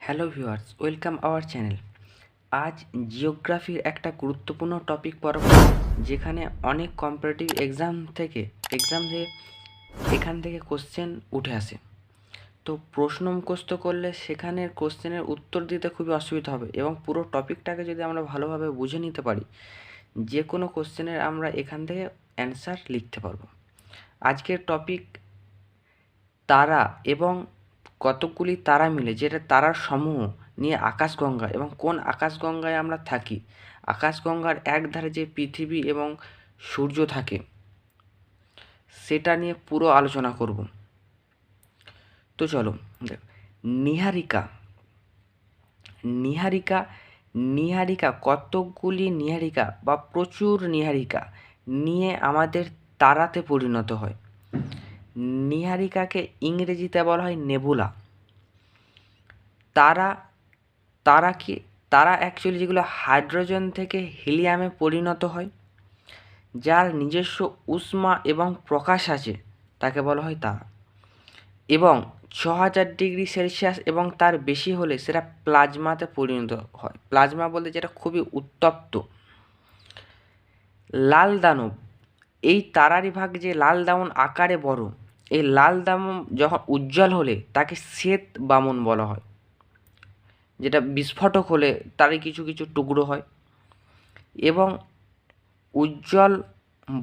Hello viewers, welcome our channel. আজ জিওগ্রাফির একটা গুরুত্বপূর্ণ টপিক পড়ব যেখানে অনেক কম্পারেটিভ এক্সাম থেকে এক্সাম থেকে এখান থেকে কোশ্চেন উঠে আসে। তো প্রশ্ন মুখস্থ করলে সেখানের কোশ্চেনের উত্তর দিতে খুবই অসুবিধা হবে এবং পুরো টপিকটাকে যদি আমরা ভালোভাবে বুঝে নিতে পারি যে কোনো কোশ্চেনের আমরা এখান থেকে অ্যান্সার লিখতে পারব। আজকের টপিক তারা এবং কতকগুলি তারা মিলে যেটা তারার সমূহ নিয়ে আকাশগঙ্গা এবং কোন আকাশগঙ্গায় আমরা থাকি? আকাশগঙ্গার একধারে যে পৃথিবী এবং সূর্য থাকে সেটা নিয়ে পুরো আলোচনা করব। তো চলো দেখ, নিহারিকা নিহারিকা নিহারিকা কতকগুলি নিহারিকা বা প্রচুর নিহারিকা নিয়ে আমাদের তারাতে পরিণত হয়। নিহারিকাকে ইংরেজিতে বলা হয় নেবুলা। তারা তারা কি, তারা অ্যাকচুয়ালি যেগুলো হাইড্রোজেন থেকে হিলিয়ামে পরিণত হয়, যার নিজস্ব উষ্মা এবং প্রকাশ আছে, তাকে বলা হয় তারা। এবং ছ হাজার ডিগ্রি সেলসিয়াস এবং তার বেশি হলে সেটা প্লাজমাতে পরিণত হয়। প্লাজমা বলতে যেটা খুবই উত্তপ্ত। লাল দানব, এই তারারি ভাগ যে লাল দামন আকারে বড় এই লাল দামন যখন উজ্জ্বল হলে তাকে শ্বেত বামন বলা হয়। যেটা বিস্ফোটক হলে তারই কিছু কিছু টুকরো হয় এবং উজ্জ্বল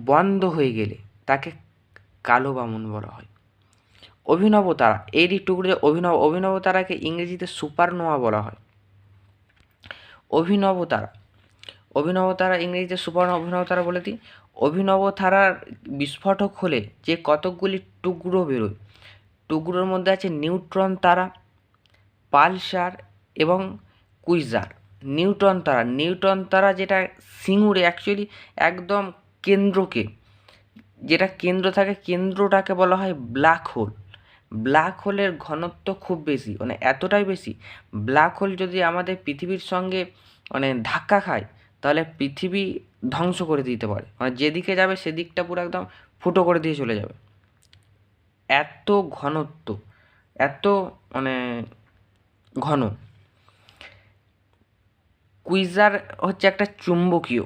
বন্ধ হয়ে গেলে তাকে কালো বামন বলা হয়। অভিনব তারা এরই টুকরো অভিনব অভিনব তারাকে ইংরেজিতে সুপারনোয়া বলা হয়। অভিনব তারা অভিনব তারা ইংরেজিতে সুপার অভিনব তারা বলে দিই। অভিনব তারার বিস্ফোটক হলে যে কতকগুলি টুকরো বেরোয়। টুকরোর মধ্যে আছে নিউট্রন তারা, পালসার এবং কুইজার। নিউটন তারা নিউটন তারা যেটা সিঙ্গুরে অ্যাকচুয়ালি একদম কেন্দ্রকে, যেটা কেন্দ্র থাকে, কেন্দ্রটাকে বলা হয় ব্ল্যাক হোল। ব্ল্যাক হোলের ঘনত্ব খুব বেশি মানে এতটাই বেশি। ব্ল্যাক হোল যদি আমাদের পৃথিবীর সঙ্গে মানে ধাক্কা খায় তাহলে পৃথিবী ধ্বংস করে দিতে পারে। মানে যেদিকে যাবে সেদিকটা পুরো একদম ফুটো করে দিয়ে চলে যাবে। এত ঘনত্ব, এত মানে ঘন। কুইজার হচ্ছে একটা চুম্বকীয়।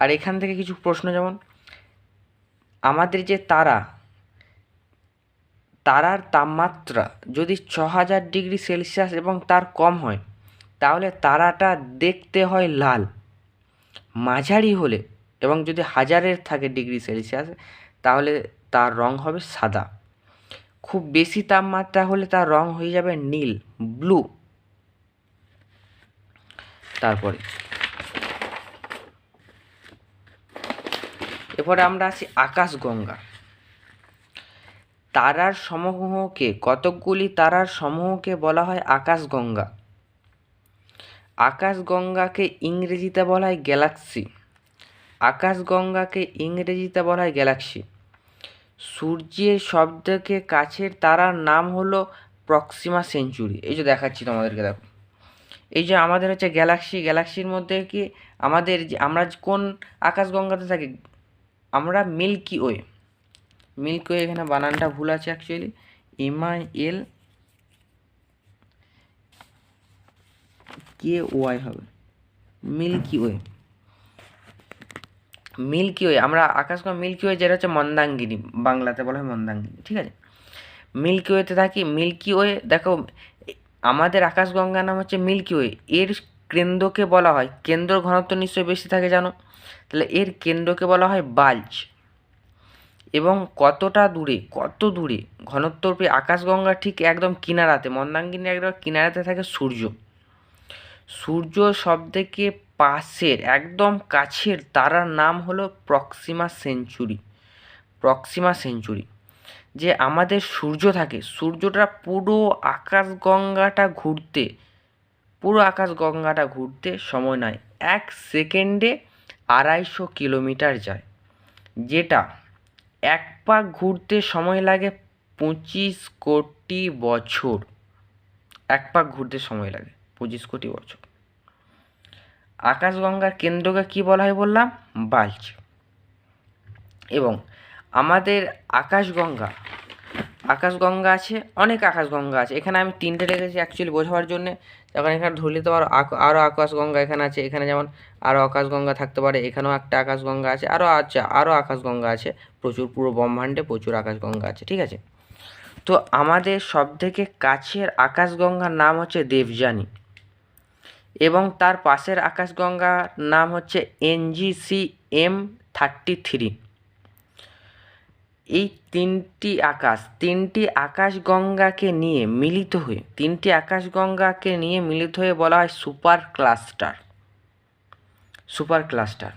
আর এখান থেকে কিছু প্রশ্ন যেমন, আমাদের যে তারা, তারার তাপমাত্রা যদি ছ হাজার ডিগ্রি সেলসিয়াস এবং তার কম হয় তাহলে তারাটা দেখতে হয় লাল। মাঝারি হলে এবং যদি হাজারের থাকে ডিগ্রি সেলসিয়াস, তাহলে তার রং হবে সাদা। খুব বেশি তাপমাত্রা হলে তার রং হয়ে যাবে নীল, ব্লু। তারপরে এরপরে আমরা আসি আকাশগঙ্গা। তারার সমূহকে, কতকগুলি তারার সমূহকে বলা হয় আকাশগঙ্গা। আকাশগঙ্গাকে ইংরেজিতে বলা হয় গ্যালাক্সি। আকাশগঙ্গাকে ইংরেজিতে বলা হয় গ্যালাক্সি। সূর্যের সবথেকে কাছের তারার নাম হলো প্রক্সিমা সেঞ্চুরি। এই যে দেখাচ্ছি তোমাদেরকে, দেখো। এই যে আমাদের হচ্ছে গ্যালাক্সি, গ্যালাক্সির মধ্যে কি আমাদের যে, আমরা কোন আকাশগঙ্গাতে থাকি? আমরা মিল্কি ওয়ে। মিল্কি ওয়ে এখানে বানানটা ভুল আছে actually M I L K Y হবে? Milky way. মিল্কি ওয়ে, আমরা আকাশগঙ্গা মিল্কি ওয়ে যেটা হচ্ছে মন্দাঙ্গিনী, বাংলাতে বলা হয় মন্দাঙ্গিনী, ঠিক আছে? মিল্কি ওয়েতে থাকি, মিল্কি ওয়ে, দেখো, আমাদের আকাশগঙ্গার নাম হচ্ছে মিল্কি ওয়ে। এর কেন্দ্রকে বলা হয় কেন্দ্র ঘনত্ব নিশ্চয়ই বেশি থাকে, জানো? তাহলে এর কেন্দ্রকে বলা হয় বাল্জ। এবং কতটা দূরে, কত দূরে ঘনত্বরূপে আকাশগঙ্গা ঠিক একদম কিনারাতে, মন্দাঙ্গিনী একদম কিনারাতে থাকে সূর্য। সূর্য সবথেকে পাশের, একদম কাছের তারার নাম হলো প্রক্সিমা সেঞ্চুরি। Proxima century. যে আমাদের সূর্য থাকে, সূর্যটা পুরো আকাশগঙ্গাটা ঘুরতে, পুরো আকাশগঙ্গাটা ঘুরতে সময় নেয়। এক সেকেন্ডে আড়াইশো কিলোমিটার যায়। যেটা এক পাক ঘুরতে সময় লাগে পঁচিশ কোটি বছর। এক পাক ঘুরতে সময় লাগে। পঁচিশ কোটি বছর। আকাশগঙ্গার কেন্দ্রকে কি বলা হয় বললাম? বাল্জ এবং আমাদের আকাশগঙ্গা আকাশগঙ্গা আছে, অনেক আকাশগঙ্গা আছে। এখানে আমি তিনটে রেখেছি অ্যাকচুয়ালি বোঝাবার জন্যে। যখন এখানে ধরলে তো আরও আরও আকাশগঙ্গা এখানে আছে। এখানে যেমন আরও আকাশগঙ্গা থাকতে পারে। এখানেও একটা আকাশগঙ্গা আছে। আরও আছে আরও আকাশগঙ্গা আছে। প্রচুর পুরো ব্রহ্মাণ্ডে প্রচুর আকাশগঙ্গা আছে, ঠিক আছে? তো আমাদের সবথেকে কাছের আকাশগঙ্গার নাম হচ্ছে দেবযানী। এবং তার পাশের আকাশগঙ্গার নাম হচ্ছে এনজিসি এম থার্টি থ্রি। এই তিনটি আকাশ, তিনটি আকাশগঙ্গাকে নিয়ে মিলিত হয়ে, তিনটি আকাশগঙ্গাকে নিয়ে মিলিত হয়ে বলা হয় সুপার ক্লাস্টার সুপার ক্লাস্টার।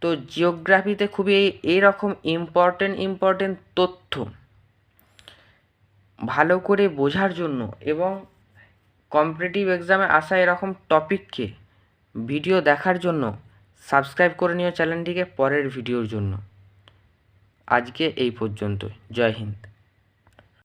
তো জিওগ্রাফিতে খুবই এই এইরকম ইম্পর্টেন্ট ইম্পর্টেন্ট তথ্য ভালো করে বোঝার জন্য এবং কম্পিটিটিভ এক্সামে আসা এরকম টপিককে ভিডিও দেখার জন্য সাবস্ক্রাইব করে নিও চ্যানেলটিকে পরের ভিডিওর জন্য। আজকে এই পর্যন্ত জয় হিন্দ।